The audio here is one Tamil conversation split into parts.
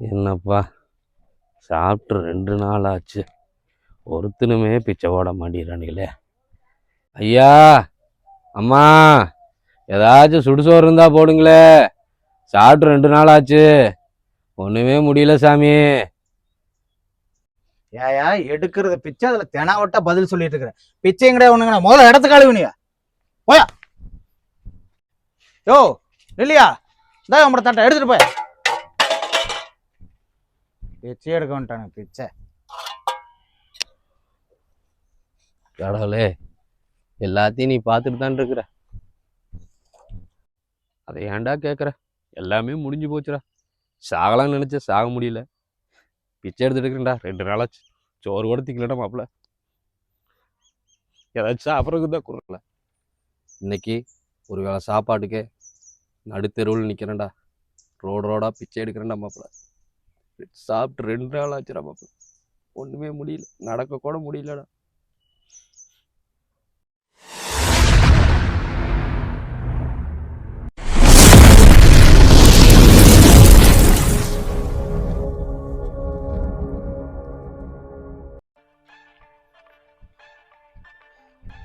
என்னப்பா? சாப்பிட்டு ரெண்டு நாள் ஆச்சு ஒருத்தனுமே பிச்சை போட மாட்டேறானுங்களே ஐயா அம்மா ஏதாச்சும் சுடுசோறு இருந்தால் போடுங்களே. சாப்பிட்டு ரெண்டு நாள் ஆச்சு ஒன்றுமே முடியல சாமி. ஏயா எடுக்கிறத பிச்சை அதில் தெனாவட்டா பதில் சொல்லிட்டு இருக்கிறேன். பிச்சை கிடையாது ஒண்ணுங்கண்ணா முதல்ல இடத்து கழுவுனியா போயா. யோ இல்லையா இந்தா உங்களோட தட்டை எடுத்துகிட்டு போய். பிச்சை எடுக்க வந்துட்டானு பிச்சை. கடவுளே எல்லாத்தையும் நீ பார்த்துட்டு தான் இருக்கிற. அதை ஏன்டா கேட்குற எல்லாமே முடிஞ்சு போச்சுடா. சாகலாம்னு நினச்ச சாக முடியல. பிச்சை எடுத்துட்டு இருக்கிறேன்டா ரெண்டு நாளாச்சு. சோறு கூட திக்கலடா மாப்பிள்ள ஏதாச்சும் சாப்பிட்றதுக்கு தான் குறல இன்னைக்கு ஒரு வேளை சாப்பாட்டுக்கே நடுத்தெருவில் நிற்கிறேன்டா ரோடு ரோடாக பிச்சை எடுக்கிறேன்டா மாப்பிள்ள சாப்பிட்டு ரெண்டு நாள் ஆச்சுடா பாப்பா. ஒன்றுமே முடியல. நடக்க கூட முடியலடா.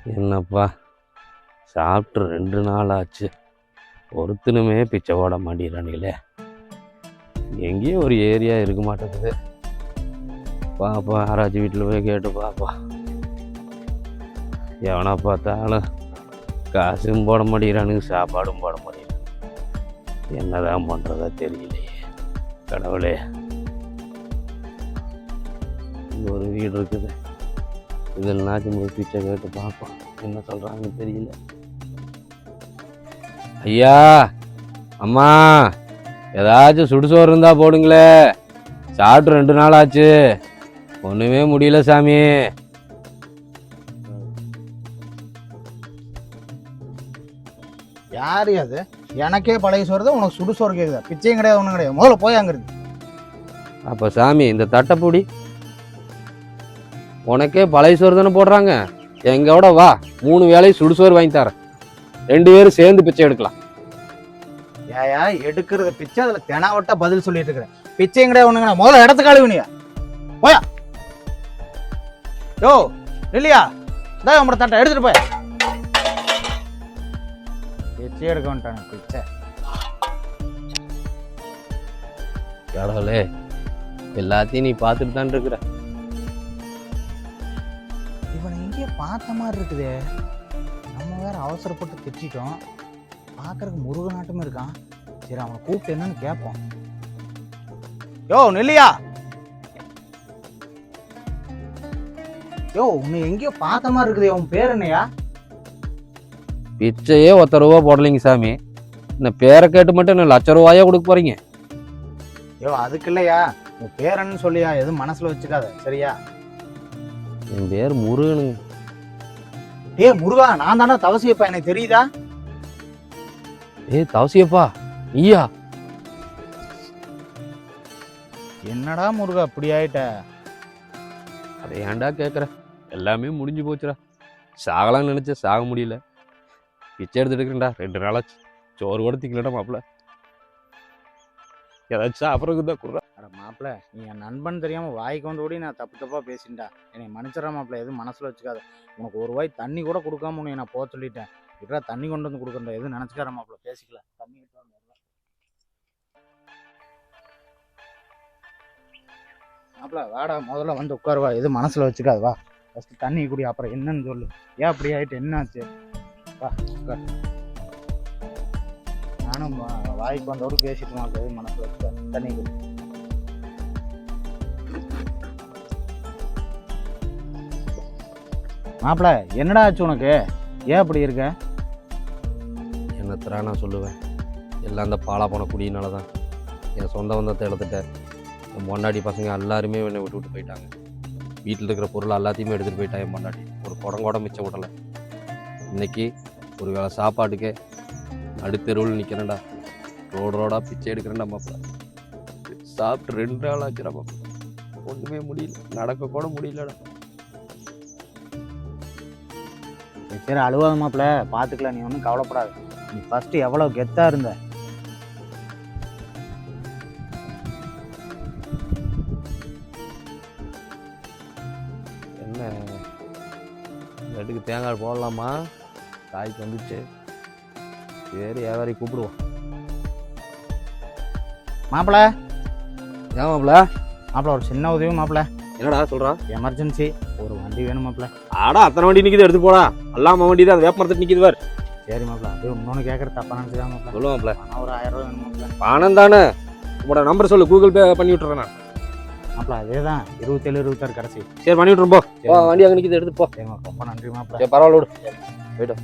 என்னப்பா? சாப்பிட்டு ரெண்டு நாள் ஆச்சு. ஒருத்தனுமே பிச்சை போட மாட்டேங்கிறானுங்களே. எங்கேயும் ஒரு ஏரியா இருக்க மாட்டேங்குது. பாப்பா யாராச்சும் வீட்டில் போய் கேட்டு பாப்பா எவனா பார்த்தாலும் காசும் போட மாட்டேங்கிறானுங்க சாப்பாடும் போட மாட்டேங்கிறானுங்க. என்னதான் பண்ணுறதா தெரியலையே. கடவுளே. ஒரு வீடு இருக்குது. இதில் நாச்சும் போய் பிச்சை கேட்டு பார்ப்போம். என்ன சொல்கிறாங்கன்னு தெரியல. ஐயா அம்மா. ஏதாச்சும் சுடுசோறு இருந்தா போடுங்களே. சாப்பிட்டு ரெண்டு நாள் ஆச்சு ஒன்றுமே முடியல சாமி. யாரு அது? எனக்கே பழைய சோறு தான் உனக்கு சுடு சோறு கேக்குதா? பிச்சையும் கிடையாது ஒண்ணும் கிடையாது. முதல்ல போய் அங்க இருக்கு அப்போ சாமி இந்த தட்டைப்பூடி. உனக்கே பழைய சோறு தானே போடுறாங்க. எங்கோட வா மூணு வேளையும் சுடுசோறு வாங்கி தரேன். ரெண்டு பேரும் சேர்ந்து பிச்சை எடுக்கலாம். ஏயா எடுக்கிறத பிச்சை அதுல தெனாவட்டா பதில் சொல்லிட்டு இருக்கிறேன். பிச்சையும் கிடையாது ஒண்ணுங்கண்ணா முதல்ல இடத்து கழுவுனியா போயா. யோ இல்லையா இந்தா உங்களோட தட்டை எடுத்துட்டு போய். பிச்சை எடுக்க வந்துட்டானு பிச்சை. கடவுளே எல்லாத்தையும் நீ பார்த்துட்டு தான் இருக்கிற. இவனை எங்கேயோ பார்த்த மாதிரி இருக்குதே. நம்ம வேற அவசரப்பட்டு திட்டிட்டோம். பார்க்கறதுக்கு முருகனாட்டமே இருக்கான். சரி அவனை கூப்பிட்டு என்னன்னு கேட்போம். யோ நெல்லியா! யோ உன்னை எங்கேயோ பார்த்த மாதிரி இருக்குதே உன் பேர் என்னையா? பிச்சையே ஒத்த ரூபா போடலைங்க சாமி. இந்த பேரை கேட்டு மட்டும் என்ன லட்ச ரூபாயா கொடுக்க போறீங்க? யோ அதுக்கு இல்லையா? உன் பேர் என்னன்னு சொல்லியா? எதுவும் மனசுல வச்சுக்காத சரியா? என் பேர் முருகனுங்க. டேய் முருகா நான் தானே தவசியப்பா எனக்கு தெரியுதா? ஏய் தவசியப்பா நீயா? என்னடா முருகா இப்படி ஆயிட்ட? அதை ஏன்டா கேட்குற எல்லாமே முடிஞ்சு போச்சுடா. சாகலாம்னு நினச்ச சாக முடியல. பிச்சை எடுத்துட்டு இருக்கிறேன்டா ரெண்டு நாளாச்சு. சோறு கூட திக்கலடா மாப்பிள்ள. ஏதாச்சும் சாப்பிட்றதுக்கு தான் குடுறா. அட மாப்பிள நீ என் நண்பன் தெரியாம வாய்க்கு வந்து ஓடி நான் தப்பு தப்பா பேசிட்டா என்னை மன்னிச்சிடற மாப்பிள எதுவும் மனசுல வச்சுக்காத. உனக்கு ஒரு வாய் தண்ணி கூட கொடுக்காம உன்னை நான் போக சொல்லிட்டேன். இப்படா தண்ணி கொண்டு வந்து கொடுக்குற எதுவும் நினைச்சுக்கார மாப்பிள பேசிக்கலாம் தண்ணி எடுத்து வா வாடா முதல்ல வந்து உட்காருவா எதுவும் மனசில் வச்சுக்காது வா. ஃபர்ஸ்ட் தண்ணி குடி அப்புறம் என்னன்னு சொல்லு. ஏன் அப்படி ஆகிட்டு என்னாச்சு வா உட்கார். நானும் வா- வாய்க்கு வந்தோடு பேசிட்டு மாப்பிள எதுவும் மனசில் வச்சுக்காத. தண்ணி குடி. மாப்பிள என்னடா ஆச்சு உனக்கு? ஏன் அப்படி இருக்க? என்னத்தரா நான் சொல்லுவேன்? எல்லாம் அந்த பாலா போன குடியினால தான். என் சொந்த வந்தத்தை இழந்துட்டேன். என் பொண்டாடி பசங்க எல்லாருமே என்னை விட்டு விட்டு போயிட்டாங்க. வீட்டில் இருக்கிற பொருள் எல்லாத்தையுமே எடுத்துகிட்டு போயிட்டான் என் பொண்டாடி ஒரு குடங்கோட மிச்சம் விடலை. இன்னைக்கு ஒரு வேளை சாப்பாட்டுக்கே நடுத்தெருவில் நிற்கிறேன்டா ரோடு ரோடாக பிச்சை எடுக்கிறேன்டா மாப்பிள்ள சாப்பிட்டு ரெண்டு நாள் ஆச்சுடா மாப்பிள்ள ஒன்றுமே முடியல. நடக்க கூட முடியலடா. சரி அழுவாத மாப்பிள்ள பார்த்துக்கலாம் நீ ஒன்றும் கவலைப்படாது. நீ ஃபஸ்ட்டு எவ்வளோ கெத்தாக இருந்த? என்ன? லட்டுக்கு தேங்காய் போடலாமா? காய்க்கு வந்துச்சு. சரி வியாபாரி கூப்பிடுவோம். மாப்பிள? ஏன் மாப்பிள? மாப்பிள ஒரு சின்ன உதவி மாப்பிள. என்னடா சொல்றா? எமர்ஜென்சி ஒரு வண்டி வேணும் மாப்பிள. ஆடா அத்தனை வண்டி நிக்குது எடுத்து போடா. அல்லாம வண்டி தான் வேப்பமரத்துக்கு நிக்குது பாரு. சரி மாப்பிள அது இன்னொன்று கேட்குற தப்பா நினச்சிதான் மாப்பிள சொல்லுவோம் மாப்பிள ஒரு ஆயிரம் ரூபா வேணும் மாப்பிள பணம் தானே? உங்களோட நம்பர் சொல்லு கூகுள் பே பண்ணி விட்டுறேன் நான். மாப்பிள அதே தான் இருபத்தேழு இருபத்தாறு கடைசி. சரி பண்ணி விட்டுறோம் போ. போ, வண்டி அங்கே நிற்கிது எடுத்து போ. சரி மாப்பிள ரொம்ப நன்றி மாப்பிள சரி பரவாயில்ல விடு போயிட்டு.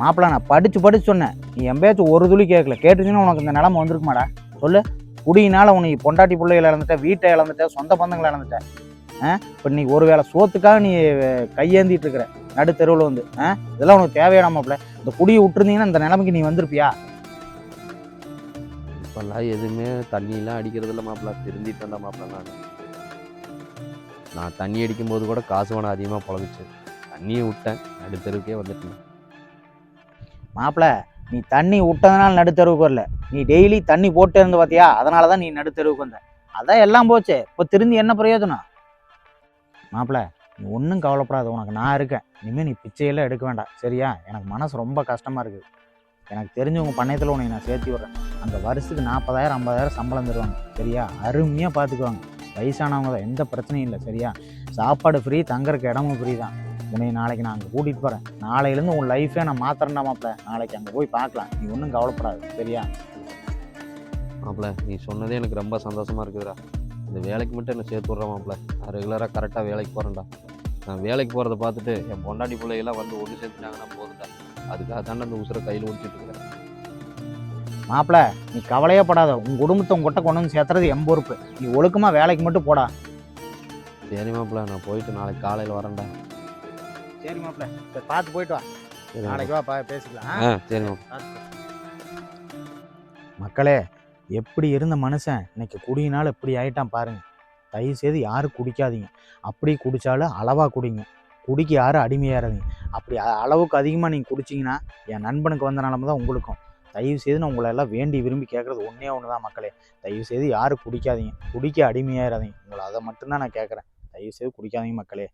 மாப்பிள நான் படிச்சு படிச்சு சொன்னேன். நீ எம்பேச்சும் ஒரு துளி கேட்கல கேட்டுச்சுன்னா உனக்கு இந்த நிலைமை வந்திருக்குமாடா? சொல்லு. குடியினால உனக்கு பொண்டாட்டி பிள்ளைகளை இழந்துட்ட வீட்டை இழந்துட்ட சொந்த பந்தங்களை இழந்துட்ட. இப்போ நீ ஒருவேளை சோத்துக்காக நீ கையேந்திட்டு இருக்கிற நடு தெருவில் வந்து இதெல்லாம் உனக்கு தேவையான மாப்பிள இந்த குடியை விட்டுருந்தீங்கன்னா இந்த நிலைமைக்கு நீ வந்திருப்பியா? இப்பெல்லாம் எதுவுமே தண்ணியெல்லாம் அடிக்கிறது இல்லை மாப்பிள்ள திருந்திட்டு வந்தா மாப்பிள்ள நான். நான் தண்ணி அடிக்கும்போது கூட காசு பணம் அதிகமாக பழகுச்சு தண்ணியை விட்டேன். நடுத்தருக்கே வந்துட்டேன். மாப்பிள நீ தண்ணி விட்டதுனால நடுத்தெருவுக்கு வரல. நீ டெய்லி தண்ணி போட்டு இருந்து பார்த்தியா அதனால தான் நீ நடுத்தெருவுக்கு வந்த. அதான் எல்லாம் போச்சே. இப்போ திருந்தி என்ன பிரயோஜனம்? மாப்பிள நீ ஒன்றும் கவலைப்படாத உனக்கு நான் இருக்கேன். இனிமேல் நீ பிச்சையெல்லாம் எடுக்க வேண்டாம். சரியா? எனக்கு மனசு ரொம்ப கஷ்டமாக இருக்குது. எனக்கு தெரிஞ்சவங்க பண்ணையத்தில் உனக்கு நான் சேர்த்து விட்றேன். அந்த வருஷத்துக்கு நாற்பதாயிரம் ஐம்பதாயிரம் சம்பளம் தருவாங்க. சரியா? அருமையாக பார்த்துக்குவாங்க வயசானவங்க தான் எந்த பிரச்சனையும் இல்லை. சரியா? சாப்பாடு ஃப்ரீ தங்குறக்கு இடமும் ஃப்ரீ தான். உன்னை நாளைக்கு நான் அங்கே கூட்டிகிட்டு போகிறேன் நாளையிலேருந்து உன் லைஃபே நான் மாத்திரண்டா மாப்பிள. நாளைக்கு அங்கே போய் பார்க்கலாம் நீ ஒன்றும் கவலைப்படாது. சரியா? மாப்பிள்ள நீ சொன்னதே எனக்கு ரொம்ப சந்தோஷமாக இருக்குதுடா. இந்த வேலைக்கு மட்டும் என்ன சேர்த்து விட்றேன் மாப்பிள்ள? நான் ரெகுலராக கரெக்டாக வேலைக்கு போகிறேன்டா நான் வேலைக்கு போகிறத பார்த்துட்டு என் பொண்டாட்டி பிள்ளைகள்லாம் வந்து ஒன்று சேர்த்துட்டாங்கன்னா போதுட்டா அதுக்காக தானே அந்த உசுரை கையில் ஓடிச்சிட்டு இருக்கிறேன் மாப்பிள நீ கவலையே படாத. உன் குடும்பத்தை உங்ககிட்ட கொண்டு வந்து சேர்த்துறது என் பொறுப்பு. நீ ஒழுக்கமாக வேலைக்கு மட்டும் போடா. சரி மாப்பிள்ள நான் போயிட்டு நாளைக்கு காலையில் வரேன்டா. சரி மாப்பிள சரி பார்த்து போயிட்டு வா. நாளைக்கு வா பா- பேசிக்கலாம் ஆ? சரி மக்களே எப்படி இருந்த மனுஷன்? இன்னைக்கு குடியினால இப்படி ஆயிட்டான் பாருங்க. தயவு செய்து யாரும் குடிக்காதீங்க. அப்படி குடித்தாலும் அளவாக குடிங்க. குடிக்க யாரும் அடிமையாறாதீங்க அப்படி அளவுக்கு அதிகமாக நீங்கள் குடிச்சிங்கன்னா என் நண்பனுக்கு வந்த நிலம தான் உங்களுக்கும். தயவு செய்து நான் உங்களை எல்லாம் வேண்டி விரும்பி கேட்குறது ஒன்றே ஒன்று தான் மக்களே. தயவு செய்து யாரும் குடிக்காதீங்க. குடிக்க அடிமையாகிறதீங்க உங்களை அதை மட்டும்தான் நான் கேட்குறேன் தயவு செய்து குடிக்காதீங்க மக்களே.